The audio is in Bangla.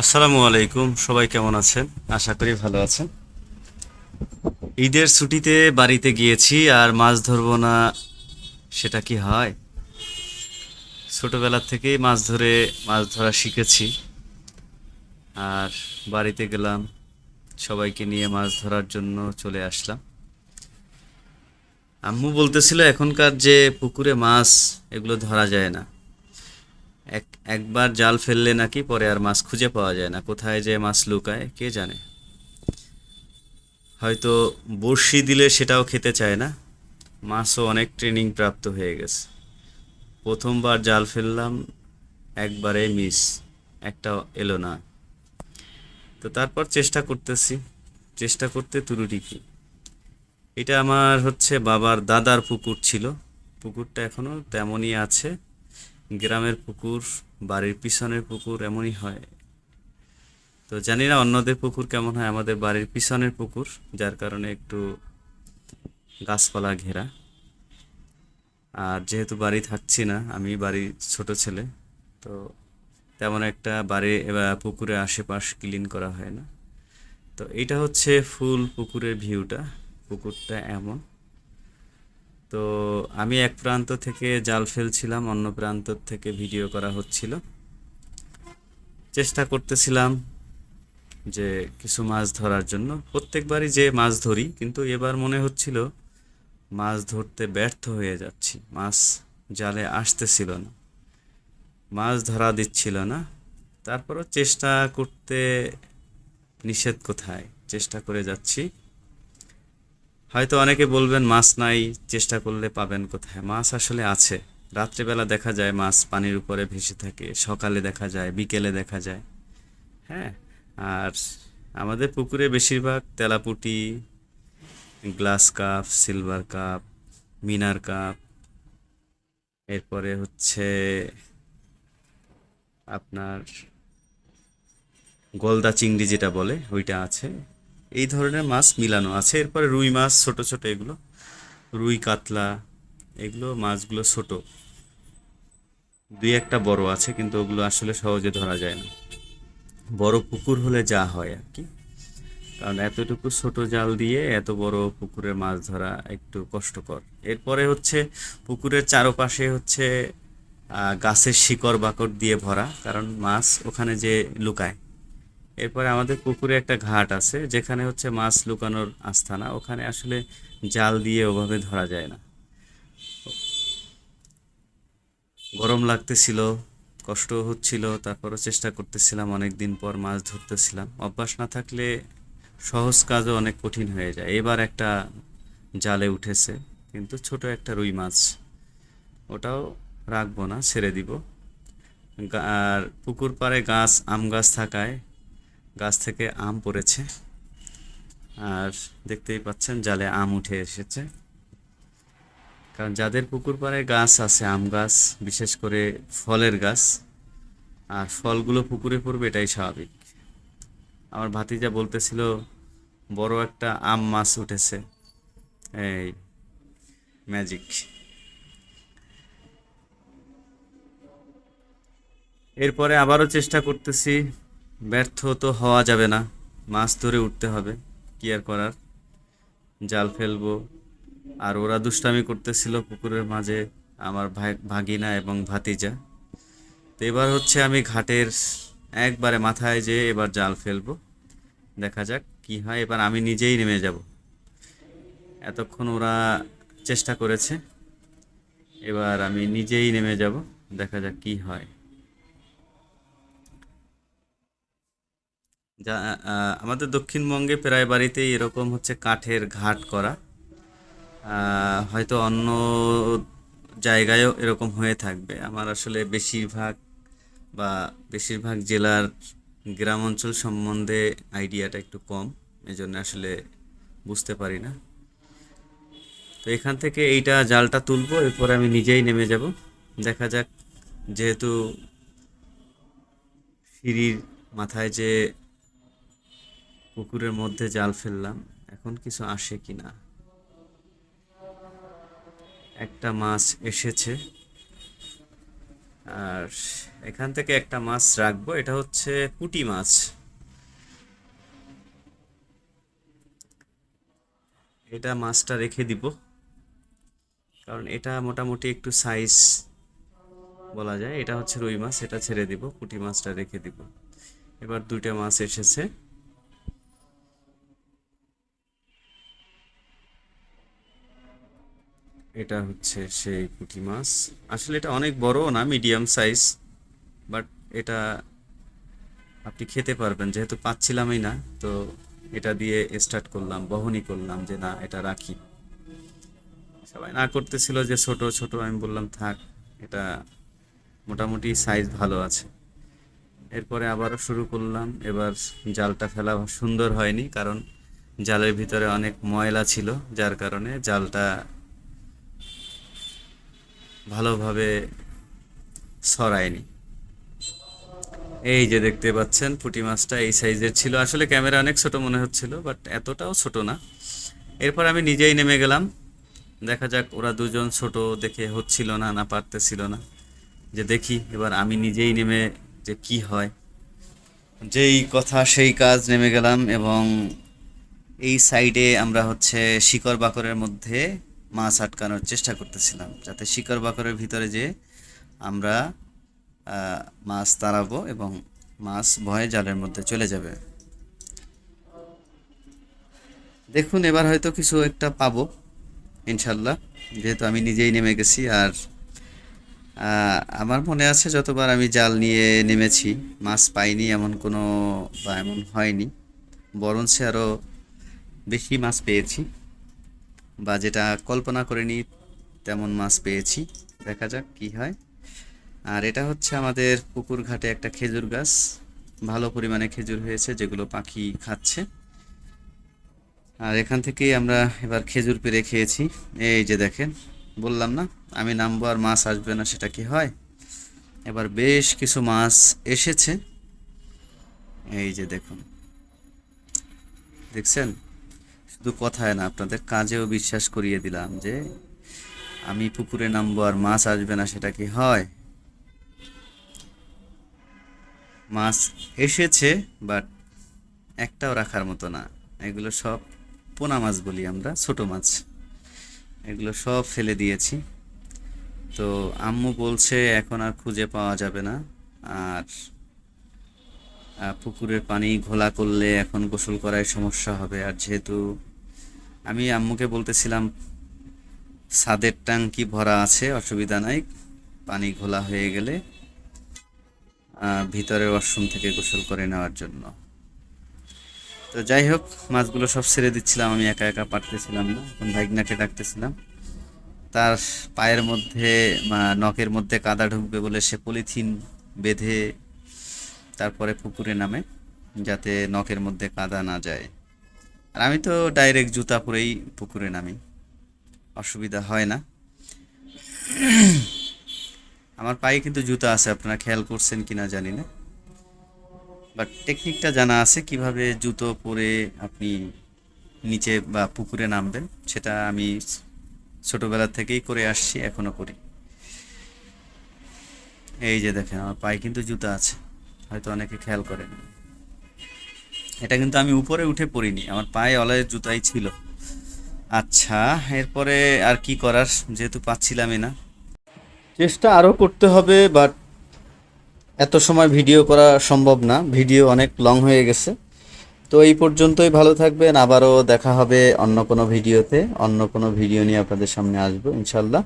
আসসালামু আলাইকুম, সবাই কেমন আছেন? আশা করি ভালো আছেন। ঈদের ছুটিতে বাড়িতে গিয়েছি, আর মাছ ধরবো না, সেটা কি হয়? ছোটবেলা থেকেই মাছ ধরে, মাছ ধরা শিখেছি। আর বাড়িতে গেলাম, সবাইকে নিয়ে মাছ ধরার জন্য চলে আসলাম। আম্মু বলতেছিল, এখনকার যে পুকুরে মাছ, এগুলো ধরা যায় না। এক, একবার জাল ফেললে নাকি পরে আর মাছ খুঁজে পাওয়া যায় না। কোথায় যে মাছ লুকায়, কে জানে? হয়তো বড়শি দিলে সেটাও খেতে চায় না। মাছও অনেক ট্রেনিং প্রাপ্ত হয়ে গেছে। প্রথমবার জাল ফেললাম, একবারে মিস একটা এলো না। তো তারপর চেষ্টা করতেছি। চেষ্টা করতে ত্রুটি কি? এটা আমার হচ্ছে বাবার দাদার পুকুর ছিল। পুকুরটা এখনও তেমনই আছে। গ্রামের পুকুর, বাড়ির পিছনের পুকুর এমনই হয়। তো জানি না অন্যদের পুকুর কেমন হয়, আমাদের বাড়ির পিছনের পুকুর, যার কারণে একটু গাছপালা ঘেরা। আর যেহেতু বাড়ি থাকছি না, আমি বাড়ির ছোট ছেলে, তো তেমন একটা বাড়ি পুকুরের আশেপাশ ক্লিন করা হয় না। তো এইটা হচ্ছে ফুল পুকুরের ভিউটা, পুকুরটা এমন। তো আমি এক প্রান্ত থেকে জাল ফেলছিলাম, অন্য প্রান্ত থেকে ভিডিও করা হচ্ছিল। চেষ্টা করতেছিলাম যে কিছু মাছ ধরার জন্য। প্রত্যেকবারই যে মাছ ধরি, কিন্তু এবার মনে হচ্ছিল মাছ ধরতে ব্যর্থ হয়ে যাচ্ছি, মাছ জালে আসতেছিল না, মাছ ধরা দিচ্ছিল না। তারপরও চেষ্টা করতে নিষেধ কোথায়? চেষ্টা করে যাচ্ছি। হয়তো অনেকে বলবেন, মাছ নাই, চেষ্টা করলে পাবেন কোথায়? মাছ আসলে আছে। রাত্রেবেলা দেখা যায় মাছ পানির উপরে ভেসে থাকে, সকালে দেখা যায়, বিকেলে দেখা যায়। হ্যাঁ আর আমাদের পুকুরে বেশিরভাগ তেলাপুটি, গ্লাস কাপ, সিলভার কাপ, মিনার কাপ। এরপরে হচ্ছে আপনার গলদা চিংড়ি যেটা বলে, ওইটা আছে। এই ধরনের মাছ মিলানো আছে। এরপরে রুই মাছ ছোট ছোট এগুলো। রুই কাতলা, এগুলো মাছগুলো ছোট। দুই একটা বড় আছে, কিন্তু ওগুলো আসলে সহজে ধরা যায় না। বড় পুকুর হলে যা হয় আর কি। কারণ এতটুকু ছোট জাল দিয়ে এত বড় পুকুরে মাছ ধরা একটু কষ্টকর। এরপরে হচ্ছে পুকুরের চারপাশে হচ্ছে গাছের শিকড় বাকড় দিয়ে ভরা। কারণ মাছ ওখানে যে লুকায় এরপরে আমাদের পুকুরে একটা ঘাট আছে, যেখানে হচ্ছে মাছ লুকানোর আস্থানা। ওখানে আসলে জাল দিয়ে ওভাবে ধরা যায় না। গরম লাগতেছিল কষ্ট হচ্ছিল, তারপরও চেষ্টা করতেছিলাম অনেক দিন পর মাছ ধরতেছিলাম। অভ্যাস না থাকলে সহজ কাজও অনেক কঠিন হয়ে যায়। এবার একটা জালে উঠেছে, কিন্তু ছোট একটা রুই মাছ। ওটাও রাখব না, ছেড়ে দিব। আর পুকুর পাড়ে গাছ, আম গাছ থাকায় গাছ থেকে আম পড়েছে। আর দেখতেই পাচ্ছেন জালে আম উঠে এসেছে। কারণ যাদের পুকুর পাড়ে গাছ আছে, আম গাছ, বিশেষ করে ফলের গাছ, আর ফলগুলো পুকুরে পড়বে এটাই স্বাভাবিক। আমার ভাতিজা বলতেছিল, বড় একটা আম মাছ উঠেছে। এই ম্যাজিক। এরপরে আবারও চেষ্টা করতেছি ব্যর্থ তো হওয়া যাবে না। মাছ ধরে উঠতে হবে। কি আর করার? জাল ফেলব। আর ওরা দুষ্টামি করতেছিল পুকুরের মাঝে আমার ভাই, ভাগিনা এবং ভাতিজা। তো এবার হচ্ছে আমি ঘাটের একবারে মাথায় যেয়ে এবার জাল ফেলব। দেখা যাক কি হয়। এবার আমি নিজেই নেমে যাব। এতক্ষণ ওরা চেষ্টা করেছে। এবার আমি নিজেই নেমে যাব। দেখা যাক কি হয়। যা আমাদের দক্ষিণবঙ্গে প্রায় বাড়িতেই এরকম হচ্ছে কাঠের ঘাট করা। হয়তো অন্য জায়গায়ও এরকম হয়ে থাকবে। আমার আসলে বেশিরভাগ বা বেশিরভাগ জেলার গ্রাম অঞ্চল সম্বন্ধে আইডিয়াটা একটু কম, এজন্য আসলে বুঝতে পারি না। তো এখান থেকে এইটা জালটা তুলবো, এরপর আমি নিজেই নেমে যাব। দেখা যাক, যেহেতু সিঁড়ির মাথায় যে পুকুরের মধ্যে জাল ফেললাম, এখন কিছু আসে কি না? একটা মাছ এসেছে, আর এখান থেকে একটা মাছ রাখব, এটা হচ্ছে পুঁটি মাছ। এটা মাছটা রেখে দিব, কারণ এটা মোটামুটি একটু সাইজ বলা যায়। এটা হচ্ছে রুই মাছ, এটা ছেড়ে দিব, পুঁটি মাছটা রেখে দিব। এবার দুইটা মাছ এসেছে। এটা হচ্ছে সেই পুঁটি মাছ। আসলে এটা অনেক বড় না মিডিয়াম সাইজ বাট এটা আপনি খেতে পারবেন। যেহেতু পাচ্ছিলামই না, তো এটা দিয়ে স্টার্ট করলাম বহনি করলাম যে না, এটা রাখি। সবাই না করতেছিল যে ছোট ছোট, আমি বললাম, থাক, এটা মোটামুটি সাইজ ভালো আছে। এরপরে আবারও শুরু করলাম। এবার জালটা ফেলা সুন্দর হয়নি, কারণ জালের ভিতরে অনেক ময়লা ছিল, যার কারণে জালটা ভালোভাবে সরায়নি। এই যে দেখতে পাচ্ছেন পুঁটি মাছটা এই সাইজের ছিল। আসলে ক্যামেরা অনেক ছোট মনে হচ্ছিল, বাট এতটাও ছোট না। এরপর আমি নিজেই নেমে গেলাম। দেখা যাক ওরা দুজন ছোট দেখে হচ্ছিল না না পারতেছিল না। যে দেখি, এবার আমি নিজেই নেমে যে কি হয়। যেই কথা, সেই কাজ নেমে গেলাম এবং এই সাইডে আমরা হচ্ছে শিকড় বাকরের মধ্যে মাছ আটকানোর চেষ্টা করতেছিলাম, যাতে শিকড় বাকরের ভিতরে যে আমরা মাছ তাড়াবো এবং মাছ ভয়ে জালের মধ্যে চলে যাবে। দেখুন, এবার হয়তো কিছু একটা পাবো, ইনশাল্লাহ। যেহেতু আমি নিজেই নেমে গেছি আর আমার মনে আছে যতবার আমি জাল নিয়ে নেমেছি, মাছ পাইনি এমন কোনো বা এমন হয়নি, বরঞ্চ আরও বেশি মাছ পেয়েছি। বা যেটা কল্পনা করিনি তেমন মাছ পেয়েছি। দেখা যাক কি হয়। আর এটা হচ্ছে আমাদের পুকুর ঘাটে একটা খেজুর গাছ। ভালো পরিমাণে খেজুর হয়েছে, যেগুলো পাখি খাচ্ছে। আর এখান থেকেই আমরা এবার খেজুর পেরে খেয়েছি। এই যে দেখেন, বললাম না, আমি নামবো আর মাছ আসবে না, সেটা কি হয়? এবার বেশ কিছু মাছ এসেছে। এই যে দেখুন, দেখছেন? শুধু কথায় না, আপনাদের কাজেও বিশ্বাস করিয়ে দিলাম যে আমি পুকুরে নামবো আর মাছ আসবে না, সেটা কি হয়? মাছ এসেছে বাট একটাও রাখার মতো না। এগুলো সব পোনা মাছ বলি আমরা, ছোট মাছ। এগুলো সব ফেলে দিয়েছি। তো আম্মু বলছে, এখন আর খুঁজে পাওয়া যাবে না। আর পুকুরের পানি ঘোলা করলে এখন গোসল করায় সমস্যা হবে। আর যেহেতু আমি আম্মুকে বলতেছিলাম, ছাদের ট্যাঙ্কি ভরা আছে, অসুবিধা নাই, পানি ঘোলা হয়ে গেলে ভিতরে ওয়াশরুম থেকে গোসল করে নেওয়ার জন্য। তো যাই হোক, মাছগুলো সব ছেড়ে দিচ্ছিলাম, আমি একা একা পারতেছিলাম না, এখন ভাইগনাকে ডাকতেছিলাম। তার পায়ের মধ্যে নখের মধ্যে কাদা ঢুকবে বলে সে পলিথিন বেঁধে তারপরে পুকুরে নামে, যাতে নখের মধ্যে কাদা না যায়। আর আমি তো ডাইরেক্ট জুতা পরেই পুকুরে নামি। অসুবিধা হয় না। আমার পায়ে কিন্তু জুতা আছে, আপনারা খেয়াল করছেন কিনা জানি না। বাট টেকনিকটা জানা আছে, কীভাবে জুতো পরে আপনি নিচে বা পুকুরে নামবেন, সেটা আমি ছোটবেলা থেকেই করে আসছি, এখনও করি। এই যে দেখেন, আমার পায়ে কিন্তু জুতা আছে, হয়তো অনেকে খেয়াল করেন। এটা কিন্তু আমি উপরে উঠে পড়িনি, আমার পায়ে অলয়ের জুতাই ছিল। আচ্ছা এরপরে আর কি করার যেহেতু পাচ্ছিলামই না। চেষ্টা আরও করতে হবে বাট এত সময় ভিডিও করা সম্ভব না। ভিডিও অনেক লং হয়ে গেছে। তো এই পর্যন্তই, ভালো থাকবেন। আবারও দেখা হবে অন্য কোনো ভিডিওতে। অন্য কোনো ভিডিও নিয়ে আপনাদের সামনে আসব, ইনশাল্লাহ।